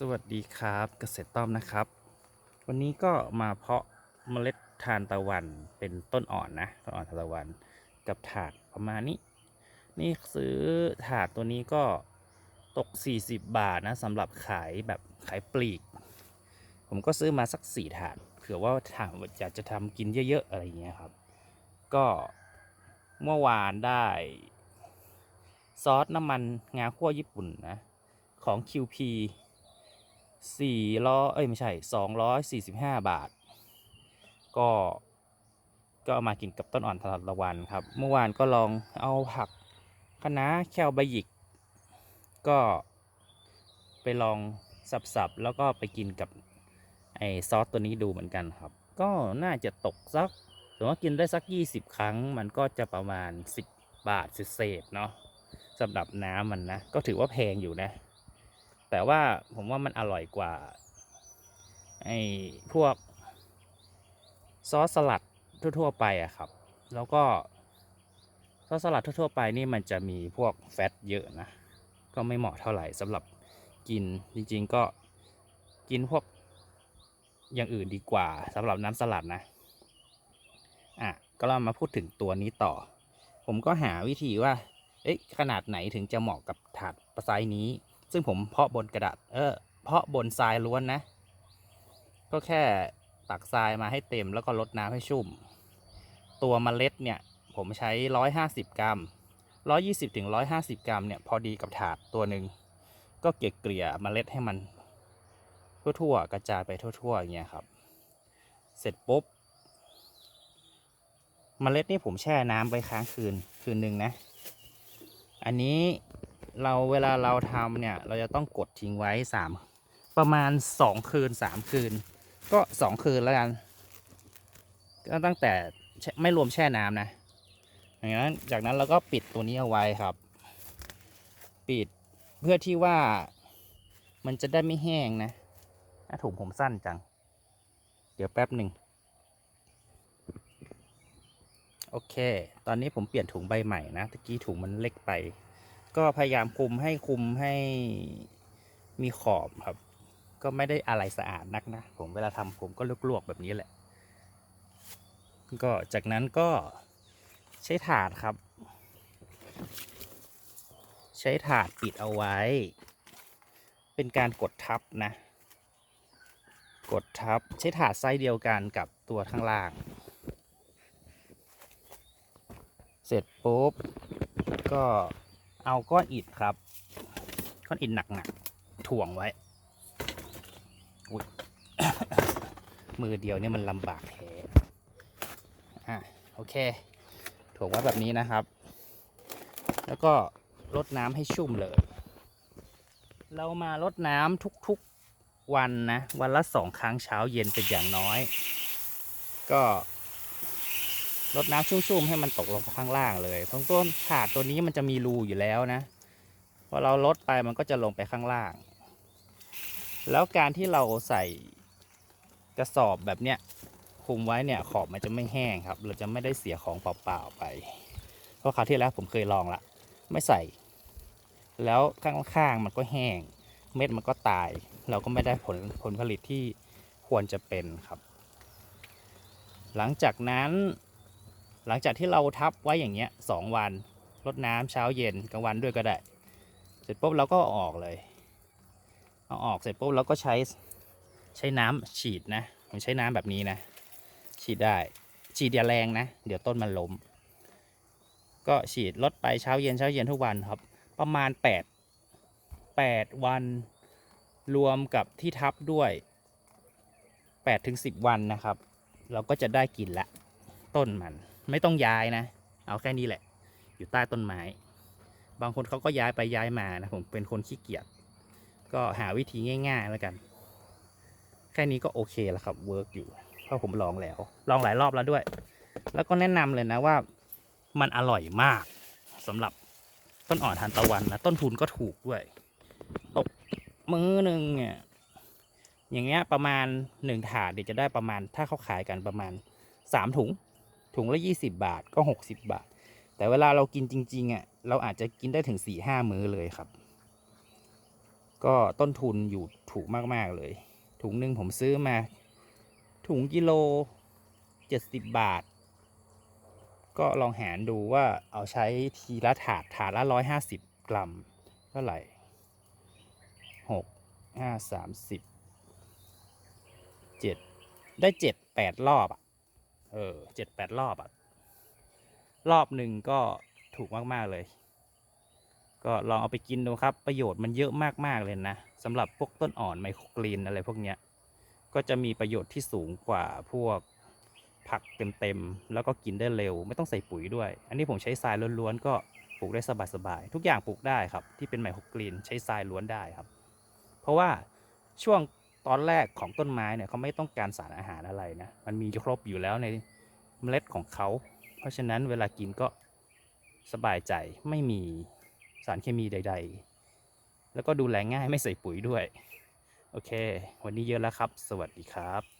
สวัสดีครับเกษตรต้อมนะครับ วันนี้ก็มาเพาะเมล็ดทานตะวันเป็นต้นอ่อนนะต้นอ่อนทานตะวัน กับถาดประมาณนี้ นี่ซื้อถาดตัวนี้ก็ตก 40 บาทนะสำหรับขายแบบขายปลีก ผมก็ซื้อมาสักสี่ถาดเผื่อว่าถามว่าอยากจะทำกินเยอะๆอะไรอย่างเงี้ยครับ ก็เมื่อวานได้ซอสน้ำมันงาคั่วญี่ปุ่นนะของ QP สี่ร้อยเอ้ยไม่ใช่สองร้อยสี่สิบห้าบาท ก็ก็เอามากินกับต้นอ่อนทานตะวันครับ เมื่อวานก็ลองเอาผักคะน้าแคลใบหยิก ก็ไปลองสับๆ แล้วก็ไปกินกับไอซอสตัวนี้ดูเหมือนกันครับ ก็น่าจะตกสักถือว่ากินได้สัก 20 ครั้ง มันก็จะประมาณ 10 บาทเศษเนาะสำหรับน้ำมันนะ ก็ถือว่าแพงอยู่นะ แต่ว่าผมว่ามันอร่อยกว่าไอ้พวกซอสสลัดทั่วๆไปอะครับ แล้วก็ซอสสลัดทั่วๆไปนี่มันจะมีพวกแฟตเยอะนะ ก็ไม่เหมาะเท่าไหร่สำหรับกินจริงๆก็กินพวกอย่างอื่นดีกว่าสำหรับน้ำสลัดนะ อะ ก็เรามาพูดถึงตัวนี้ต่อ ผมก็หาวิธีว่า เอ๊ะขนาดไหนถึงจะเหมาะกับถาดไซนี้ ซึ่งผมเพาะบนกระดาษเออเพาะบนทรายล้วนนะ ก็แค่ตักทรายมาให้เต็มแล้วก็ลดน้ำให้ชุ่ม ตัวเมล็ดเนี่ยผมใช้ 150 กรัม 120ถึง150 กรัมเนี่ยพอดีกับถาดตัวหนึ่งก็เกลี่ยเมล็ดให้มันทั่วๆกระจายไปทั่วๆอย่างเงี้ยครับ เสร็จปุ๊บเมล็ดนี่ผมแช่น้ำไว้ค้างคืนคืนหนึ่งนะ อันนี้ เราเวลาเราทำเนี่ย เราจะต้องกดทิ้งไว้สามประมาณสองคืนสามคืน ก็สองคืนแล้วกัน ก็ตั้งแต่ไม่รวมแช่น้ำนะอย่างนั้นจากนั้นเราก็ปิดตัวนี้เอาไว้ครับ ปิดเพื่อที่ว่ามันจะได้ไม่แห้งนะถ้าถุงผมสั้นจัง เดี๋ยวแป๊บหนึ่งโอเค ตอนนี้ผมเปลี่ยนถุงใบใหม่นะตะกี้ถุงมันเล็กไป ก็พยายามคุมให้คุมให้มีขอบครับ ก็ไม่ได้อะไรสะอาดนักนะ ผมเวลาทำผมก็ลวกๆแบบนี้แหละ ก็จากนั้นก็ใช้ถาดครับ ใช้ถาดปิดเอาไว้ เป็นการกดทับนะ กดทับใช้ถาดไซส์เดียวกันกับตัวข้างล่าง เสร็จปุ๊บก็ เอาก้อนอิฐครับ ก้อนอิฐหนักๆถ่วงไว้อุ๊ยมือเดียวเนี่ยมันลำบากแท้อะโอเคถ่วงไว้แบบนี้นะครับ แล้วก็รดน้ำให้ชุ่มเลย เรามารดน้ำทุกๆวันนะ วันละสองครั้งเช้าเย็นเป็นอย่างน้อย ก็ รดน้ำชุ่มๆให้มันตกลงข้างล่างเลยเพราะต้นถาดตัวนี้มันจะมีรูอยู่แล้วนะพอเราลดไปมันก็จะลงไปข้างล่าง แล้วการที่เราใส่กระสอบแบบเนี้ยคุมไว้เนี่ยขอบมันจะไม่แห้งครับ เราจะไม่ได้เสียของเปล่าๆไป เพราะคราวที่แล้วผมเคยลองละไม่ใส่ แล้วข้างๆมันก็แห้ง เม็ดมันก็ตาย เราก็ไม่ได้ผลผลผลิตที่ควรจะเป็นครับ หลังจากนั้น หลังจากที่เราทับไว้อย่างเงี้ยสองวันรดน้ำเช้าเย็นกลางวันด้วยก็ได้ เสร็จปุ๊บเราก็ออกเลยเอาออกเสร็จปุ๊บเราก็ใช้ใช้น้ำฉีดนะผมใช้น้ำแบบนี้นะ ฉีดได้ฉีดอย่าแรงนะ เดี๋ยวต้นมันล้ม ก็ฉีดลดไปเช้าเย็นเช้าเย็นทุกวันครับ ประมาณแปดแปดวันรวมกับที่ทับด้วยแปดถึงสิบวันนะครับ เราก็จะได้กินละ ต้นมัน ไม่ต้องย้ายนะ เอาแค่นี้แหละ อยู่ใต้ต้นไม้ บางคนเขาก็ย้ายไปย้ายมานะผมเป็นคนขี้เกียจก็หาวิธีง่าย ๆ แล้วกัน แค่นี้ก็โอเคแล้วครับเวิร์กอยู่เพราะผมลองแล้ว ลองหลายรอบแล้วด้วย แล้วก็แนะนำเลยนะว่ามันอร่อยมากสำหรับต้นอ่อนทานตะวันนะต้นทุนก็ถูกด้วยตกมือหนึ่งเนี่ยอย่างเงี้ยประมาณหนึ่งถาดเดี๋ยวจะได้ประมาณถ้าเขาขายกันประมาณสามถุง ถุงละยี่สิบาทก็หกสิบาท แต่เวลาเรากินจริงๆอะเราอาจจะกินได้ถึงสี่ห้ามื้อเลยครับ ก็ต้นทุนอยู่ถูกมากๆเลย ถุงหนึ่งผมซื้อมา ถุงกิโลเจ็ดสิบบาท ก็ลองหารดูว่าเอาใช้ทีละถาดถาดละร้อยห้าสิบกรัมเท่าไหร่หกห้าสามสิบเจ็ดได้เจ็ดแปดรอบอะ เออเจ็ดแปดรอบอะรอบหนึ่งก็ถูกมากๆเลย ก็ลองเอาไปกินดูครับ ประโยชน์มันเยอะมากๆเลยนะสำหรับพวกต้นอ่อนไมโครกรีนอะไรพวกเนี้ย ก็จะมีประโยชน์ที่สูงกว่าพวกผักเต็มๆแล้วก็กินได้เร็ว ไม่ต้องใส่ปุ๋ยด้วย อันนี้ผมใช้ทรายล้วนๆก็ปลูกได้สบายๆทุกอย่างปลูกได้ครับ ที่เป็นไมโครกรีนใช้ทรายล้วนได้ครับ เพราะว่าช่วง ตอนแรกของต้นไม้เนี่ยเขาไม่ต้องการสารอาหารอะไรนะ มันมีครบอยู่แล้วในเมล็ดของเขา เพราะฉะนั้นเวลากินก็สบายใจไม่มีสารเคมีใด ๆ แล้วก็ดูแลง่ายไม่ใส่ปุ๋ยด้วย โอเค วันนี้เยอะแล้วครับ สวัสดีครับ